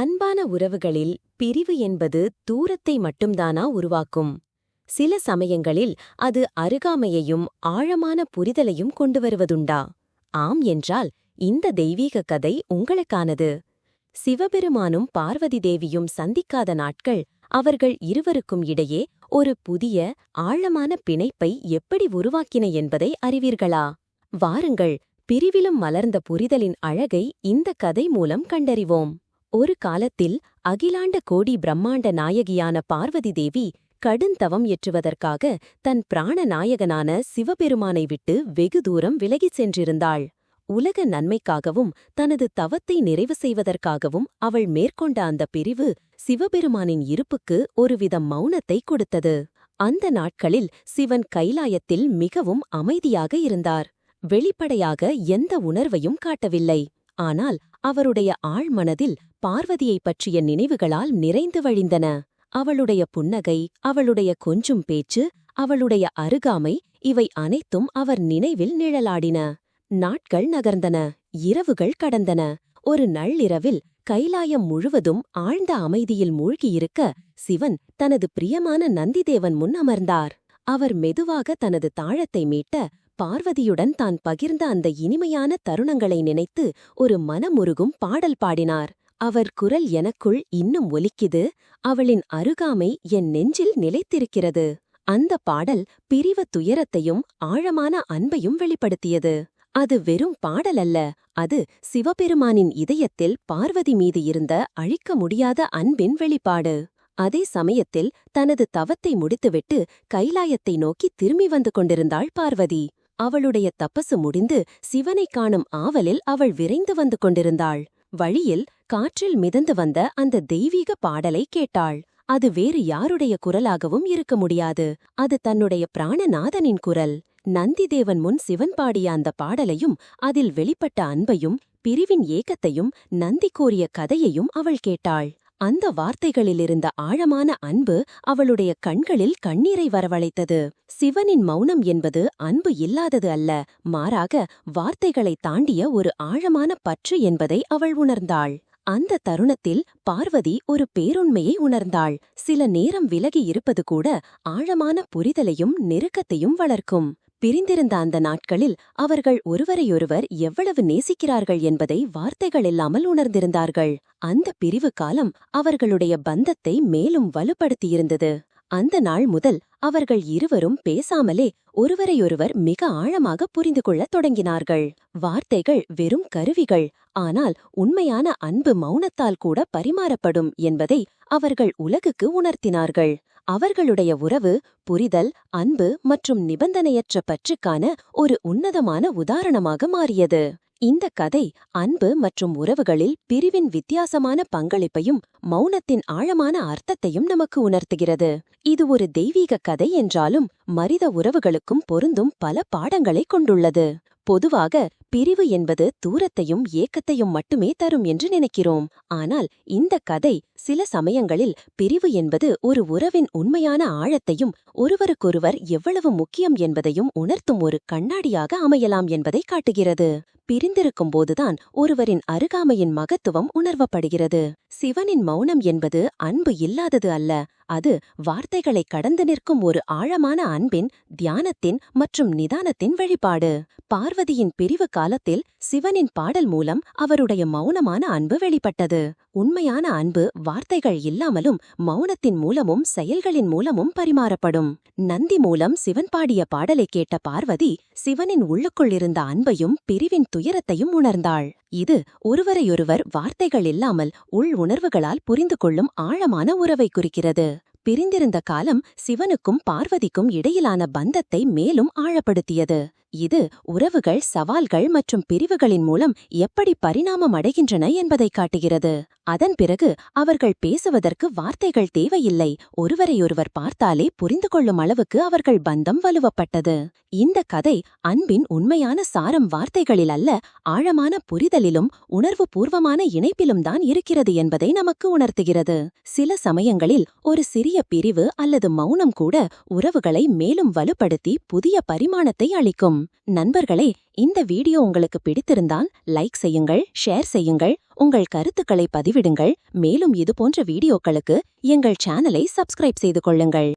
அன்பான உறவுகளில் பிரிவு என்பது தூரத்தை மட்டும்தானா உருவாக்கும். சில சமயங்களில் அது அருகாமையையும் ஆழமான புரிதலையும் கொண்டு வருவதுண்டா? ஆம் என்றால் இந்த தெய்வீக கதை உங்களுக்கானது. சிவபெருமானும் பார்வதி தேவியும் சந்திக்காத நாட்கள் அவர்கள் இருவருக்கும் இடையே ஒரு புதிய ஆழமான பிணைப்பை எப்படி உருவாக்கின என்பதை அறிவீர்களா? வாருங்கள் பிரிவிலும் மலர்ந்த புரிதலின் அழகை இந்த கதை மூலம் கண்டறிவோம். ஒரு காலத்தில் அகிலாண்ட கோடி பிரம்மாண்ட நாயகியான பார்வதி தேவி கடுந்தவம் எற்றுவதற்காக தன் பிராண நாயகனான சிவபெருமானை விட்டு வெகு தூரம் விலகிச் சென்றிருந்தாள். உலக நன்மைக்காகவும் தனது தவத்தை நிறைவு செய்வதற்காகவும் அவள் மேற்கொண்ட அந்த பிரிவு சிவபெருமானின் இருப்புக்கு ஒருவித மௌனத்தை கொடுத்தது. அந்த நாட்களில் சிவன் கைலாயத்தில் மிகவும் அமைதியாக இருந்தார். வெளிப்படையாக எந்த உணர்வையும் காட்டவில்லை. ஆனால் அவருடைய ஆழ்மனதில் பார்வதியைப் பற்றிய நினைவுகளால் நிறைந்து வழிந்தன. அவளுடைய புன்னகை அவளுடைய கொஞ்சும் பேச்சு அவளுடைய அருகாமை இவை அனைத்தும் அவர் நினைவில் நிழலாடின. நாட்கள் நகர்ந்தன இரவுகள் கடந்தன. ஒரு நள்ளிரவில் கைலாயம் முழுவதும் ஆழ்ந்த அமைதியில் மூழ்கியிருக்க சிவன் தனது பிரியமான நந்திதேவன் முன் அமர்ந்தார். அவர் மெதுவாக தனது தாழத்தை மீட்ட பார்வதியுடன் தான் பகிர்ந்த அந்த இனிமையான தருணங்களை நினைத்து ஒரு மனமுருகும் பாடல் பாடினார். அவர் குரல் எனக்குள் இன்னும் ஒலிக்குது. அவளின் அருகாமை என் நெஞ்சில் நிலைத்திருக்கிறது. அந்த பாடல் பிரிவ துயரத்தையும் ஆழமான அன்பையும் வெளிப்படுத்தியது. அது வெறும் பாடலல்ல அது சிவபெருமானின் இதயத்தில் பார்வதி மீது இருந்த அழிக்க முடியாத அன்பின் வெளிப்பாடு. அதே சமயத்தில் தனது தவத்தை முடித்துவிட்டு கைலாயத்தை நோக்கி திரும்பி வந்து கொண்டிருந்தாள் பார்வதி. அவளுடைய தப்பசு முடிந்து சிவனைக் காணும் ஆவலில் அவள் விரைந்து வந்து கொண்டிருந்தாள். வழியில் காற்றில் மிதந்து வந்த அந்த தெய்வீக பாடலை கேட்டாள். அது வேறு யாருடைய குரலாகவும் இருக்க முடியாது. அது தன்னுடைய பிராணநாதனின் குரல். நந்திதேவன் முன் சிவன் பாடிய அந்த பாடலையும் அதில் வெளிப்பட்ட அன்பையும் பிரிவின் ஏக்கத்தையும் நந்தி கூறிய கதையையும் அவள் கேட்டாள். அந்த வார்த்தைகளிலிருந்த ஆழமான அன்பு அவளுடைய கண்களில் கண்ணீரை வரவழைத்தது. சிவனின் மௌனம் என்பது அன்பு இல்லாதது அல்ல மாறாக வார்த்தைகளை தாண்டிய ஒரு ஆழமான பற்று என்பதை அவள் உணர்ந்தாள். அந்த தருணத்தில் பார்வதி ஒரு பேருண்மையை உணர்ந்தாள். சில நேரம் விலகி இருப்பது கூட ஆழமான புரிதலையும் நெருக்கத்தையும் வளர்க்கும். பிரிந்திருந்த அந்த நாட்களில் அவர்கள் ஒருவரையொருவர் எவ்வளவு நேசிக்கிறார்கள் என்பதை வார்த்தைகள் இல்லாமல் உணர்ந்திருந்தார்கள். அந்த பிரிவு காலம் அவர்களுடைய பந்தத்தை மேலும் வலுப்படுத்தியிருந்தது. அந்த நாள் முதல் அவர்கள் இருவரும் பேசாமலே ஒருவரையொருவர் மிக ஆழமாக புரிந்து கொள்ளத் தொடங்கினார்கள். வார்த்தைகள் வெறும் கருவிகள் ஆனால் உண்மையான அன்பு மௌனத்தால் கூட பரிமாறப்படும் என்பதை அவர்கள் உலகுக்கு உணர்த்தினார்கள். அவர்களுடைய உறவு புரிதல் அன்பு மற்றும் நிபந்தனையற்ற பற்றுக்கான ஒரு உன்னதமான உதாரணமாக மாறியது. இந்த கதை அன்பு மற்றும் உறவுகளில் பிரிவின் வித்தியாசமான பங்களிப்பையும் மௌனத்தின் ஆழமான அர்த்தத்தையும் நமக்கு உணர்த்துகிறது. இது ஒரு தெய்வீக கதை என்றாலும் மரித உறவுகளுக்கும் பொருந்தும் பல பாடங்களை கொண்டுள்ளது. பொதுவாக பிரிவு என்பது தூரத்தையும் ஏக்கத்தையும் மட்டுமே தரும் என்று நினைக்கிறோம். ஆனால் இந்த கதை சில சமயங்களில் பிரிவு என்பது ஒரு உறவின் உண்மையான ஆழத்தையும் ஒருவருக்கொருவர் எவ்வளவு முக்கியம் என்பதையும் உணர்த்தும் ஒரு கண்ணாடியாக அமையலாம் என்பதை காட்டுகிறது. பிரிந்திருக்கும் போதுதான் ஒருவரின் அருகாமையின் மகத்துவம் உணர்வப்படுகிறது. சிவனின் மௌனம் என்பது அன்பு இல்லாதது அல்ல அது வார்த்தைகளை கடந்து நிற்கும் ஒரு ஆழமான அன்பின் தியானத்தின் மற்றும் நிதானத்தின் வழிபாடு. பார்வதியின் பிரிவு காலத்தில் சிவனின் பாடல் மூலம் அவருடைய மௌனமான அன்பு வெளிப்பட்டது. உண்மையான அன்பு வார்த்தைகள் இல்லாமலும் மௌனத்தின் மூலமும் செயல்களின் மூலமும் பரிமாறப்படும். நந்தி மூலம் சிவன் பாடிய பாடலை கேட்ட பார்வதி சிவனின் உள்ளுக்குள் இருந்த அன்பையும் பிரிவின் துயரத்தையும் உணர்ந்தாள். இது ஒருவரையொருவர் வார்த்தைகள் இல்லாமல் உள் உணர்வுகளால் புரிந்து கொள்ளும் ஆழமான உறவை குறிக்கிறது. பிரிந்திருந்த காலம் சிவனுக்கும் பார்வதிக்கும் இடையிலான பந்தத்தை மேலும் ஆழப்படுத்தியது. இது உறவுகள் சவால்கள் மற்றும் பிரிவுகளின் மூலம் எப்படி பரிணாமம் அடைகின்றன என்பதை காட்டுகிறது. அதன் பிறகு அவர்கள் பேசுவதற்கு வார்த்தைகள் தேவையில்லை. ஒருவரையொருவர் பார்த்தாலே புரிந்து கொள்ளும் அளவுக்கு அவர்கள் பந்தம் வலுவப்பட்டது. இந்த கதை அன்பின் உண்மையான சாரம் வார்த்தைகளில் அல்ல ஆழமான புரிதலிலும் உணர்வு பூர்வமான இணைப்பிலும் தான் இருக்கிறது என்பதை நமக்கு உணர்த்துகிறது. சில சமயங்களில் ஒரு சிறிய பிரிவு அல்லது மௌனம் கூட உறவுகளை மேலும் வலுப்படுத்தி புதிய பரிமாணத்தை அளிக்கும். நண்பர்களே இந்த வீடியோ உங்களுக்கு பிடித்திருந்தால் லைக் செய்யுங்கள் ஷேர் செய்யுங்கள் உங்கள் கருத்துக்களை பதிவிடுங்கள். மேலும் இதுபோன்ற வீடியோக்களுக்கு எங்கள் சேனலை சப்ஸ்கிரைப் செய்து கொள்ளுங்கள்.